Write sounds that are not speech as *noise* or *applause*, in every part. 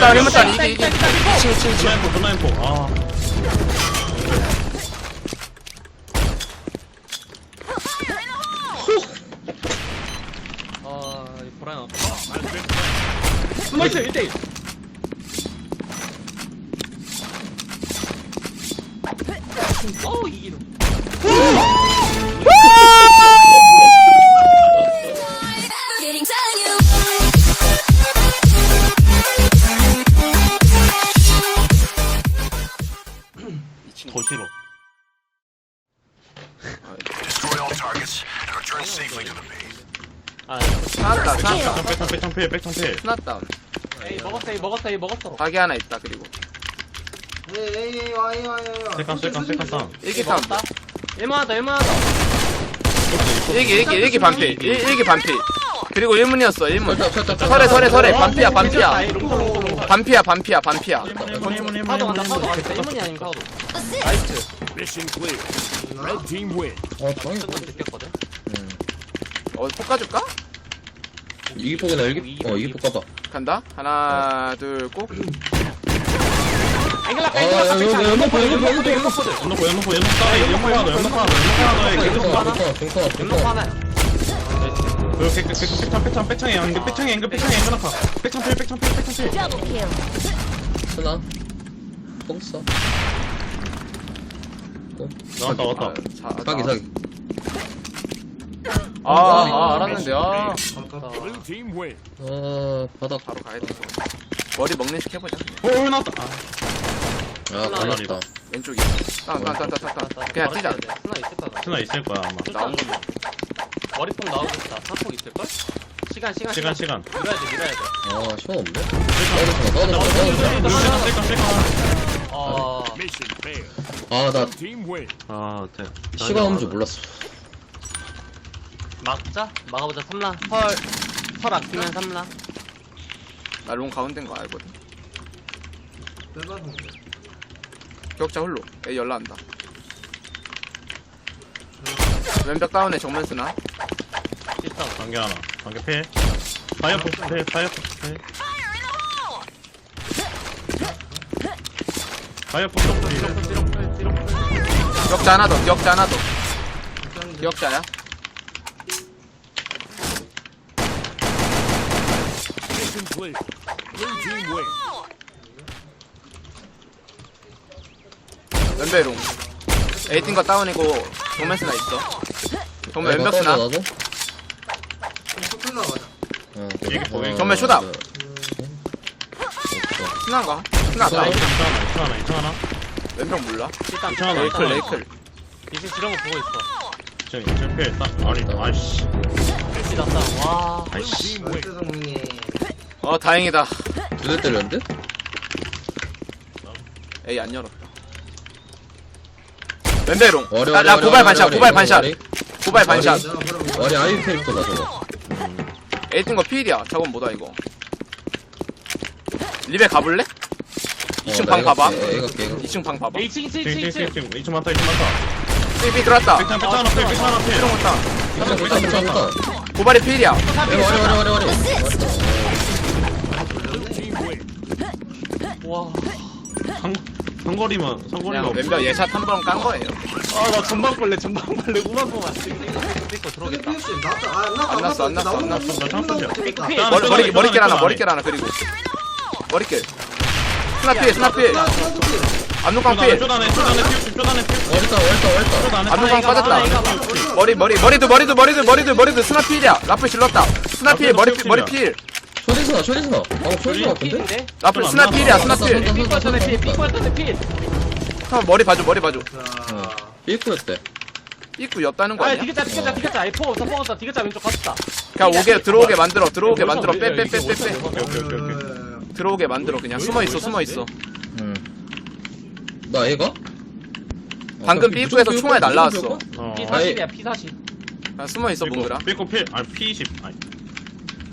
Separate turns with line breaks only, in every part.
따 힘을 따
있다,
이기 이기
있다, 있다, 있다.
2층 2층 2층
전화인포 전화인포 아
아, 이 보라야. 숨어있어, 1대1. 어우, 이기노.
스나다 스나다
백창 백창 필 백창 필
스나다
에이, 먹었어, 에이, 먹었어, 에이, 먹었어.
박이 하나 있다 그리고
세컨 세컨 세컨 쌍
일기 타운
먹었다. 일만하다, 일만하다.
일기 일기 일기 반피 일, 일기 반피 그리고 일문이었어 일문 설에 설에 설에 반피야 반피야
에이, 롱설, 롱설, 롱설.
반피야 반피야 반피야
파도 간다, 파도 간다. 1문이 아닌 파도. 나이스.
Mission clear. Red team win.
어 당연히
느꼈거든.
어 볶아줄까?
이기폭이나 일기 어 이기폭 가봐.
간다. 하나 둘꼭.
앵글락,
아 야, 여기
앵글락,
연막 연막 보여 연막 보여
연막포 연막포 연막 따 연막 하나 더 연막 하나 더 연막 하나
뱅커
연막.
그리고 백- 백- 백- 백창 백창 백창에 앵글 백창에 앵글 백창에 앵글 아파 백창 필 백창 필 백창 필.
쓰나? 폭 있어
나왔다 왔다.
사기 사기.
아, 아 알았는데 아
Blue team win.
아 바닥
바로 가야 돼 머리 먹는 식 해보자
오 나왔다 아,
아 걸렸다
왼쪽이 땅땅땅땅땅 그냥 뛰자
하나 있을 거야.
스나 있을 거야 아마
나온 거
머리폭 나오겠다. 사폭 있을 걸? 시간, 시간,
시간 시간
밀어야 돼, 밀어야 돼.
아 시간 없네 떠들어 떠들어
세컨 세컨 세컨
어,
Mission failed.
아나
Blue team win.
아 대-
시간 없는 줄 몰랐어
막자? 막아보자, 3라. 설, 설 아끼면 3라.
나 롱 가운데인 거 알거든. 격자 홀로. A 연락한다. 왼벽 다운에 정면 쓰나?
일단.
관계 하나. 관계 필. 파이어 포스 필. 파이어 포스 필. 파이어 포스 필
격자 하나 더 격자 하나 더. 격자야
Clear. Blue team win.
A 뛴거 다운이고 정면 쓰나 있어 정면 왼벽 쓰나
나도 어
이게 보이네.
정말 쇼다. 쓰나가 쓰나
쓰나.
다운
2층 하나 2층 하나 2층 하나
왼벽 몰라
일단,
괜찮아,
레이클
일단.
레이클
이제 지렁이 보고 있어.
2층 2층 필 따- 아니 아이씨
일시 났다. 와.
아이씨
team win.
어 다행이다
두대 때렸는데?
A 안 열었다 왼배롱
어려
나, 나 고발 반샷 고발 반샷 고발 반샷
와리 아이 캐릭터다 저거
A 뛴거 필이야 저건 뭐다 이거 리베 가볼래? 2층 방 봐봐
애가 걔가
2층 방 봐봐
2층, 2층, 2층,
2층
2층.
2층 2층 많다 2층 많다
삐삐 들어왔다
백창 백창 하나 필 백창 하나 필
삐롱 못다
일단 일단 일단
고발이 필이야
와리 와리 와리 와리
Blue team win.
와.
상 상거리만 상거리가
그냥
없어.
왼벽 예샷 한 번 깐 거예요.
아, 나 전방 벌레, 전방 벌레, 우만 보면 거 들어오겠다.
안 났어 안 났어 안 났어.
나 창선이야.
삐삐.
머리, 머리, 머리길 하나 머리길 하나 그리고. 머리길. 스나필 스나필 안누광 필.
쪼다네 쪼다네 필 쪼다네 쪼다네
안누광
이거 봐, 이거
빠졌다. 머리 머리 머리도 머리도 머리도 머리도 머리도. 스나필이야. 라플 질렀다. 스나필 머리 필 머리 필
쇼리스나 쇼리스나 어 쇼리스 같은데?
필인데?
라플 스나 필이야
쏜다,
스나필
쏜다.
삐꾸였던데 필, 삐꾸였던데 필.
형 머리 봐줘 머리 봐줘
어 삐꾸였대
입구 였다는 거
아,
아니야?
디귿자, 디귿자, 디귿자. 아이, 포 없어, 포 없어. 디귿자 왼쪽 갔다.
그냥 오게 들어오게 만들어 들어오게 만들어 빼 빼 빼 빼빼
오케이 오케이 오케이 오케이
들어오게 만들어 그냥 숨어 있어 숨어 있어
응나 애가?
방금 삐꾸에서 총알 날라왔어
어
P40이야, P40.
그냥 숨어 있어 몽그라
삐고 필 아니 P20 아니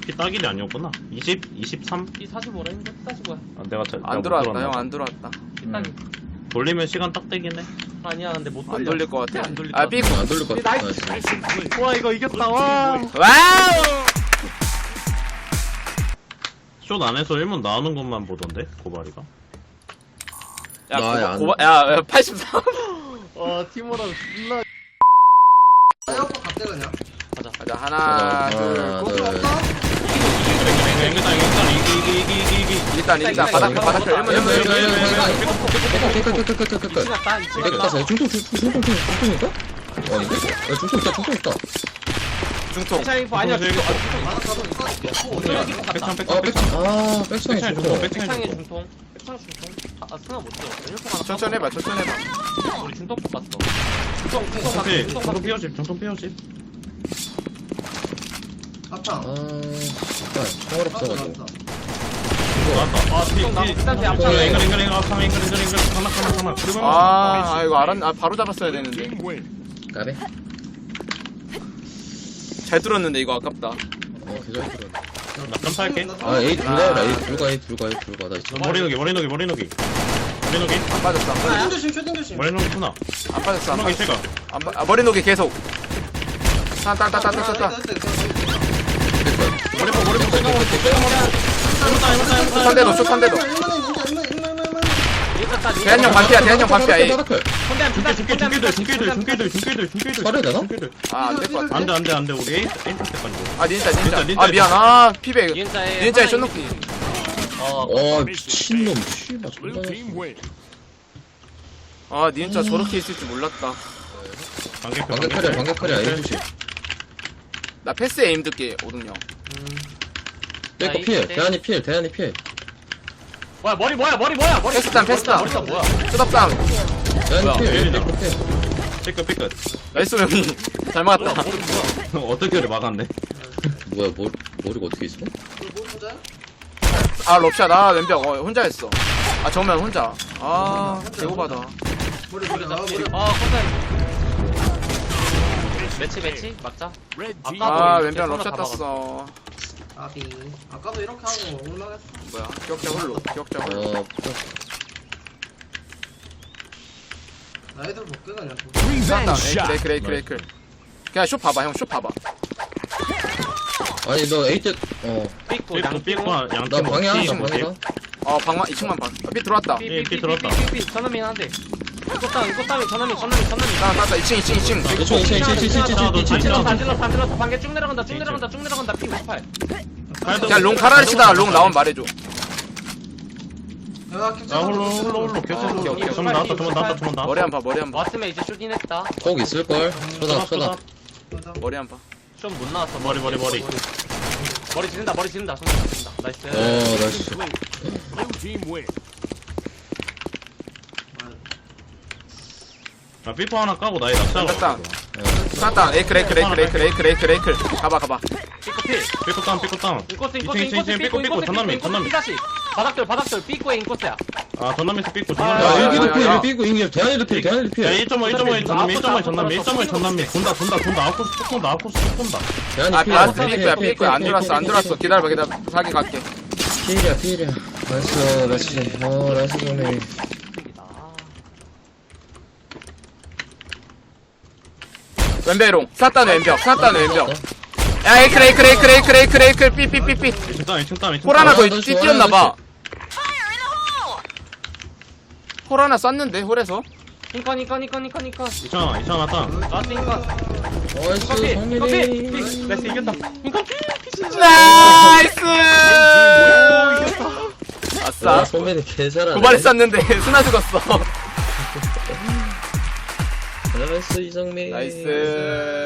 P 따길이 아니었구나 20 23
P45라 했는데 P45야.
아, 내가 잘
안 들어왔다 형 안 들어왔다
P40.
돌리면 시간 딱 되긴 해
아니야, 근데 못
안
돌려.
돌릴 것 같아
안 돌릴 아것
삐꾸
안 돌릴 것 같아
나이스. 와, 이거 이겼다, 와.
와우
숏 안에서 1문 나오는 것만 보던데 고발이가
야,
나야,
고바,
안-
고바, 야, 야, 83.
어 티모랑 존나
에어컨 갈게 그냥.
가자, 하나, 둘,
하나,
고.
둘.
일단, 일단, 바닥, 바닥, 1문, 1문, 1문.
미친 같다 미친
내가
같다
따서 중통 중통 중통 중통 중통인가? 아닌데? 야 중통 있다 중통 있다.
중통.
차이 아니야
중통
중통.
바닥 가서 있어.
백창
아
백창.
아 백창이 중통.
백창의
중통.
백창 중통. 아 스나 못 줘. 일통 하나
천천히 해봐, 천천히 해봐.
우리 중통 뽑았어. 중통 중통
피
중통 봤어.
피어집 중통 피어집
앞창.
아 총알 없어가지고
앵글 앵글 앵글 앵글 앵글 앵글 앵글
아, 아, 이거 알았, 아, 바로 잡았어야 되는데.
까베?
잘 뚫었는데, 이거 아깝다.
어 계절
나 점사할게
아 에이 불가해라 에이 불가 에이 불가 에이 나 진짜
머리 녹이 머리 녹이 머리 녹이 머리 녹이
안 빠졌어, 안 빠졌어.
쇼딩 조심 쇼딩 조심.
머리 녹이 하나
안 빠졌어, 안
하나
빠졌어.
있을까
안 빠, 아, 머리 녹이 계속. 땅, 땅, 땅, 땅, 땅, 땅.
머리 보 머리 보 생각 머리 해봤다 해봤다 해봤다
한 대도, 슛한 대도. 대한형 반피야, 대한형 반피야, 에이.
바닥클
컨대
중계 중계 중계들 중계들 중계들 중계들 중계들
살해야 되나?
중계들
아, 안 될 것 같아.
안돼 안돼 안돼 우리 에이 에이 때까지
아, 닌자, 닌자.
닌자, 닌자.
아, 미안. 아, 피백.
니은자에
쇼노피.
어어 미친놈 씨발.
아, 니은자 저렇게 있을 줄 몰랐다.
에이 조심
나 패스 에임 듣게, 오동형.
내 거 필 대한이 필 대한이 필
뭐야 머리 뭐야 머리 뭐야 머리
패스탄, 패스탄.
머리가 뭐야
수답상.
대한이
뭐야,
필
필이다.
내거 필
삐끗 삐끗
나이스, 형이. 잘 막았다. *laughs*
어떻게 그래 막았네
뭐야 머, 머리가 어떻게 있어?
아, 럽샷. 아, 왼벽. 어, 혼자 했어. 아, 정면 혼자. 아.
머리 머리 아 머리.
어 컨대 매치 매치 막자. 아까-
아, 왼벽 럽샷
다
땄어.
아비. 아까도 이렇게 하고 올라갔어.
뭐야, 기억자 홀로. 기억자 홀로.
어
나이들 볼게 그냥.
쐈다. 에이클, 에이클, 에이클, 에이클. 그냥 슛 봐봐, 형. 슛 봐봐.
아니 너 에이 때어나
삐고
삐끗
양
삐끗 양팀
방해야 나
팀,
방해다
어, 방만, 2층만 방. 아, 삐 들어왔다.
예, 삐 들어왔다.
삐삐삐삐 전남이 한대 이거 땅 이거 땅이 전남이 전남이 전남이
나, 나, 나, 2층, 2층, 2층.
이층 이층 이층 이층 이층
아,
너안
진짜
찔렀어 안 찔렀어 안 찔렀어 반개 쭉 내려간다 쭉 내려간다 쭉 내려간다 피 58.
그 냥롱 카라르치다. 롱 나오면 말해줘.
야아 홀로 홀로 홀로 계속
오케이, 오케이.
나왔다 저만 나왔다 저만 나왔다
머리 한 봐, 머리 한 봐.
왔으면 이제 슈팅했다
꼭 있을걸 쳐다 쳐다
머리 한 봐.
좀 못 나왔어
머리 머리 머리
머리 지른다 머리 지른다 손 지른다 나이스
어 나이스.
아 삐퍼 하나 까고 나이 낙사로.
쐈다. 에이클, 에이클, 에이클, 에이클, 에이클, 에이클, 에이클. 가봐, 가봐.
삐고 피
삐끗 다운 삐끗 다운
인코스
이층,
인코스
이층,
인코스
이층,
삐고
삐고, 삐고,
인코스
전남이,
삐고
전남이.
인코스 피다시 바닥들 바닥들 삐고에 인코스야
아 전남에서 삐끗
아,
야
전남에서
일기도
야,
필
야.
일기고 인기 대한이도 필 대한이도
야필1.5 1.5 전남이 1.5 전남이 1.5
앞으로
전남이 돈다 돈다 돈다 아웃코스 쭉 돈다 아웃코스 쭉 돈다
대한이
아,
필
아, 삐꾸야, 삐꾸야. 안 들어왔어, 안 들어왔어.
필,
기다려봐, 기다려봐. 사기 갈게.
필이야 필이야 나이스 나이스 어 나이스 정리
왼배롱. 쐈다는 왼벽. 쐈다는 왼벽. 야, 에이클, 에이클, 에이클, 에이클, 에이클, 에이클. 삐삐삐삐.
1층 다운 1층 다운 1층
홀 하나
아, 더너
뛰- 뛰었나봐. 홀 하나 쐈는데, 홀에서.
인컨 인컨 인컨 인컨 인컨
2층 2층 하나 다운
나이스 인컨
나이스
인컨 피 인컨 피
정민이
피. 나이스 이겼다 인컨 피
나이스!
아
아싸.
소민이 개잘하네
도발이 쐈는데, *laughs* 스나 죽었어.
나이스 이정민
나이스.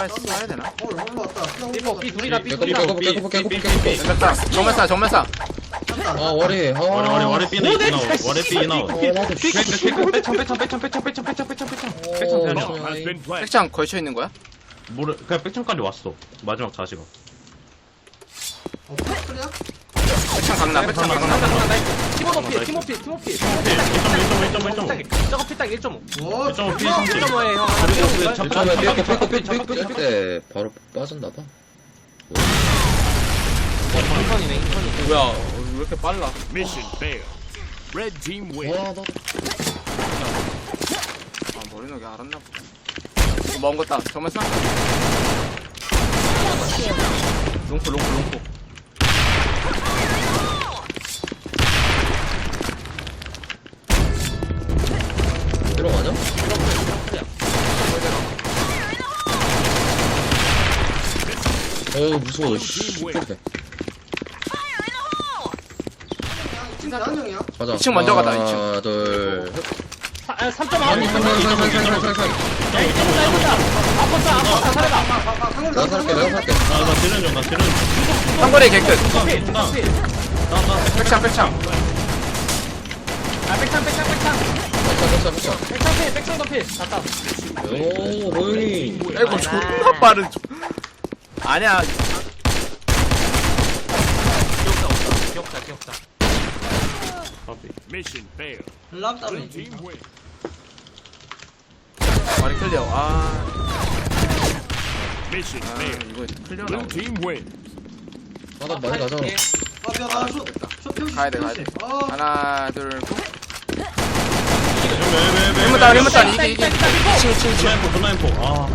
한발 쏴야 되나?
어 너무 왔다.
삐고 삐 둘이다 삐
깨고
둘이다
깨고 깨고 깨고 깨고
정면사, 정면사, 정면사.
아 월이 아
월에 월에 월에 삐나 있나 월에 삐 나오
어 나도 씨
삐끗 삐끗 빼창 빼창 빼창 빼창 빼창 빼창 빼창 빼창 빼창
어,
대냐
Has been planted.
백창 걸쳐 있는 거야?
모르 그냥 빼창까지 왔어 마지막 자시가
어 플래야?
백창 강남, 백창 강남.
나이스 티모도 피 티모 피 티모 피
1.5 1.5 1.5
저거 1.5
와.
1.5피
존나
1.5에 형
그리고 그
일점에 삐고 삐고
잠깐
삐고 삐고 때 바로 빠졌나봐
인컨이네 인컨이
뭐야, 어, 왜 이렇게 빨라?
Mission failed. Red team win.
와 나도
아, 머리너게 알았나 보다. 어, 먹은 거다. 정면 쏴. 롱포 롱포 롱포
들어가냐? 어우 무서워 씨 그렇게
지금 대한 형이야?
가자
이층 먼저 가자,
하나
이층.
둘
아, 3점
아니
아웃.
상상 상상
야, 이거 다 해보자. 아팠다, 아팠다, 살아라.
상훈
내가 살게 내가 살게
나나 딜런 좀나 딜런 좀
상거리 개끝.
나나
백창 백창
아, 백창, 백창, 백창.
빡쳐 빡쳐 빡쳐
백창 필, 백창도 필. 갔다.
오 호영이
아이고 존나 빠른 아니야
기억자 없다. 기억자, 기억자.
Mission win.
머리 클리어 아,
Mission
아. 이거 클리어
Blue
나오네
team
아 표시
가야 돼 가야
돼아
하나
둘왜
힐문 다운 힐문 다운
있다, 있다.
2층 2층 2층
전라인포 전라인포 아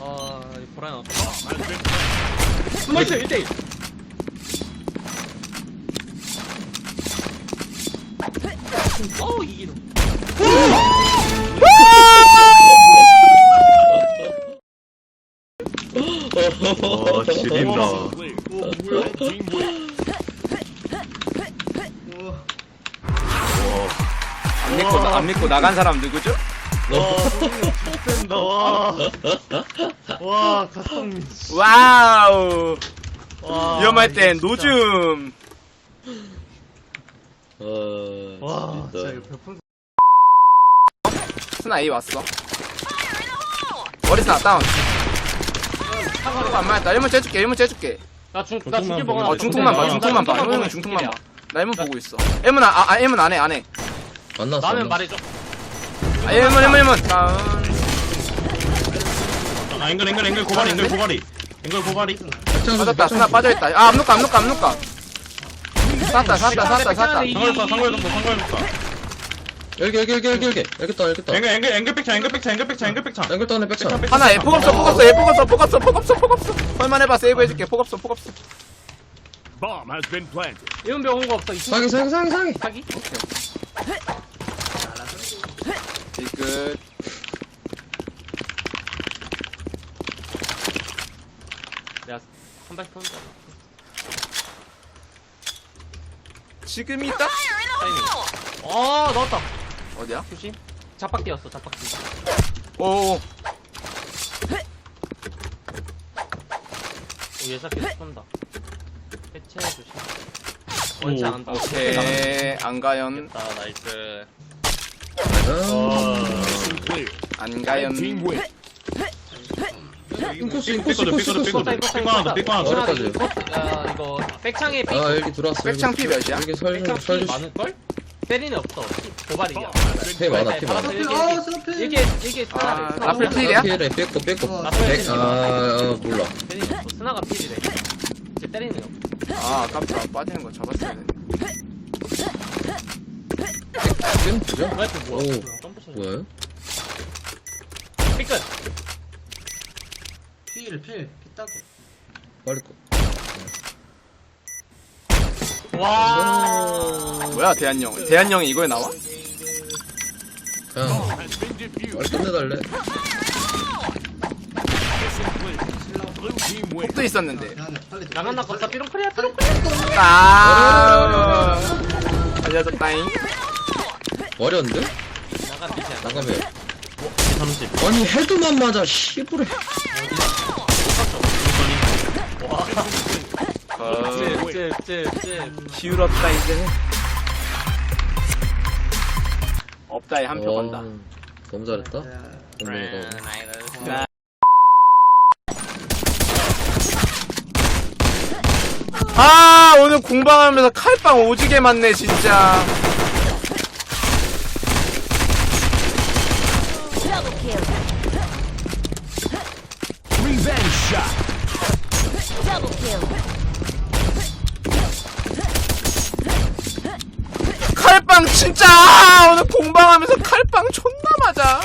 아, 이.
Has been
스마이트 1대1. 어우, 이기노.
와 지린다.
team win.
안 믿고 나- 안 믿고 나간 사람 누구죠?
센다 와와 가성미
와우.
와
위험할 땐 노즘.
와 진짜
아
이거 별풍
스나 A 왔어. 머리 스나 다운 안 맞았다 1문 째줄게 1문 째줄게.
나 중, 나 중길 먹어.
어. 중통만 봐 중통만 봐. 형은 중통만 봐. 나 1문 보고 있어. 1문 아, 아 1문 안 해 안 해.
만났어
나는
만났어.
말해줘.
아 1문 1문 1문 다운
아 앵글 앵글 앵글 고발이 앵글 고발이. 앵글 고발이.
백창
빠졌다 스나 빠져있다. 아 압록가 압록가 압록가. 샀다 샀다 샀다 샀다.
상거였다 상거였다 상거였다
여기 여기 여기 여기 여기 여기 있다 여기 있다
앵글 앵글 앵글 백창 앵글 백창 앵글 백창 앵글 백창
앵글 떠네 백창
백창, 백창.
하나 얘 폭없어 폭없어 얘 폭없어 폭없어 폭없어 폭없어 헐만 해봐 세이브 해줄게 폭없어 폭없어
Bomb has been planted.
이은병 온거 없어. 이
사기 사기 사기 사기
사기?
이끝
내가 한 발씩 턴다.
지금이다
타이밍. 어, 넣었다.
어디야?
조심. 잡박 뛰었어, 잡박 뛰.
오
오, 예사키 쏜다. 해체 조심. 원치 안 한다.
오케이 안 가연
나 나이스.
Mission clear.
안가연
Red team win.
인코스 인코스
삐거든
인코스
삐거든
인코스
삐거든 삐거 하나 더 삐거 하나 더
어디까지?
야, 이거 백창에 삐.
아 여기 들어왔어
백창. 피 몇이야?
여기 설
백창 피
설주
많을걸? 때리는 없어. 도발이야.
피 많아 피 많아
일기,
아,
일기.
스나필.
일기, 일기,
아, 라플. 필이야?
피해래 뺏고 뺏고
어,
백, 아, 아 몰라
없어. 스나가 필이래. 이제 때리는 게 없어.
아 아깝다 빠지는 거 잡았어야 돼
지금 그죠?
뭐야?
오.
점프 쳐.
뭐야?
삐끗.
필, 필, 피따고.
빨리 꺼
와.
뭐야 대한형 대한형이 이거에 나와?
그냥. 빨리 끝내달래.
폭도 있었는데.
나만 나갔다. 삐롱크리야, 삐롱크리야.
아 알려줬다잉
어려운데?
나가 미지 않아.
나가면
30
아니 헤드만 맞아 씨부레
어,
찔.
기울었다 이제. 없다에 한표
어,
건다.
너무 잘했다.
아 오늘 공방하면서 칼빵 오지게 맞네 진짜 칼빵 진짜! 아, 오늘 공방 운동하면서 칼빵 존나 맞아